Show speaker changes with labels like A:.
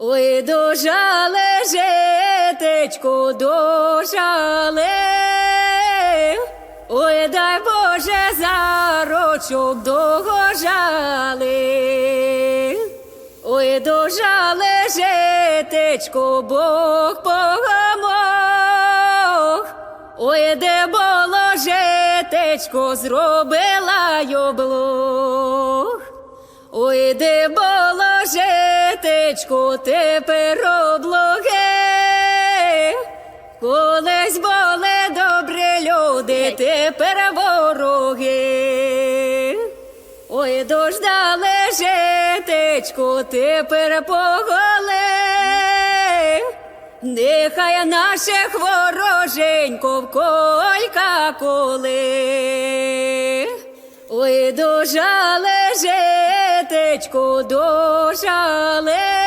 A: Ой, дожале житечко, дожале. Ой, дай Боже, за рочок догожали. Ой, дожале житечко, Бог помог. Ой, де було житечко, зробила й облог. Ой, де було житечко, тепер облоге. Колись були добрі люди, тепер вороги. Ой, дождали житечко, тепер поголе. Нехай наших вороженько в колька коли. Ой, дожале житечко, дожале.